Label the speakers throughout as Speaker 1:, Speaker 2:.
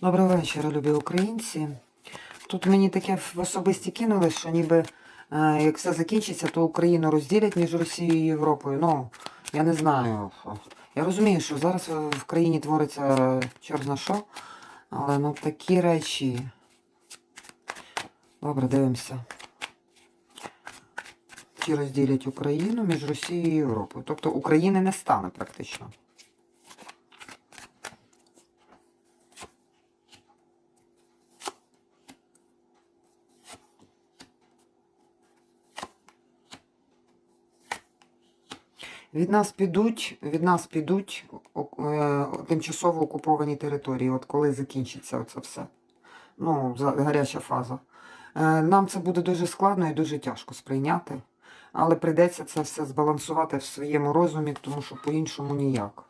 Speaker 1: Доброго вечора, любі українці. Тут мені таке в особисті кинули, що ніби е, як все закінчиться, то Україну розділять між Росією і Європою. Ну, я не знаю. Я розумію, що зараз в країні твориться чорт що, але ну такі речі. Добре, дивимося. Чи розділять Україну між Росією і Європою. Тобто України не стане практично. Від нас підуть, від нас підуть е, тимчасово окуповані території, от коли закінчиться це все. Ну, гаряча фаза. Е, Нам це буде дуже складно і дуже тяжко сприйняти, але прийдеться це все збалансувати в своєму розумі, тому що по-іншому ніяк.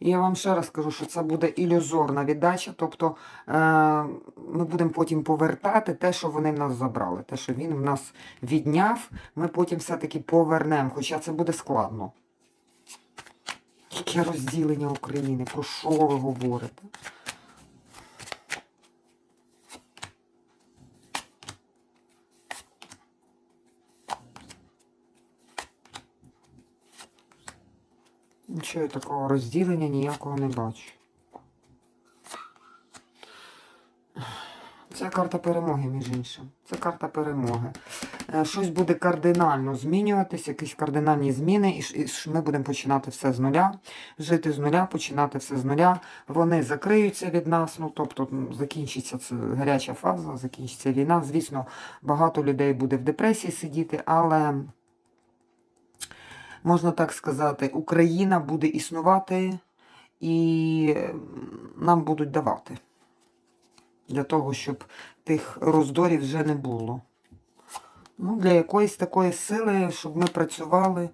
Speaker 1: І я вам ще раз кажу, що це буде ілюзорна віддача, тобто е, ми будемо потім повертати те, що вони в нас забрали. Те, що він в нас відняв, ми потім все-таки повернемо, хоча це буде складно. Яке розділення України? Про що ви говорите? Нічого я такого розділення ніякого не бачу. Це карта перемоги, між іншим. Це карта перемоги. Е, Щось буде кардинально змінюватись, якісь кардинальні зміни, і ми будемо починати все з нуля, жити з нуля, починати все з нуля. Вони закриються від нас, ну тобто закінчиться це гаряча фаза, закінчиться війна. Звісно, багато людей буде в депресії сидіти, але можна так сказати, Україна буде існувати і нам будуть давати. Для того, щоб тих роздорів вже не було. Ну, для якоїсь такої сили, щоб ми працювали.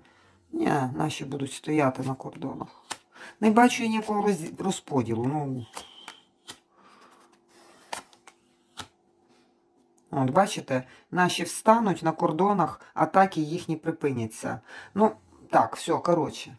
Speaker 1: Ні, наші будуть стояти на кордонах. Не бачу ніякого роз- розподілу. Ну. От, бачите, наші встануть на кордонах, атаки їхні припиняться. Ну, так, все, коротше.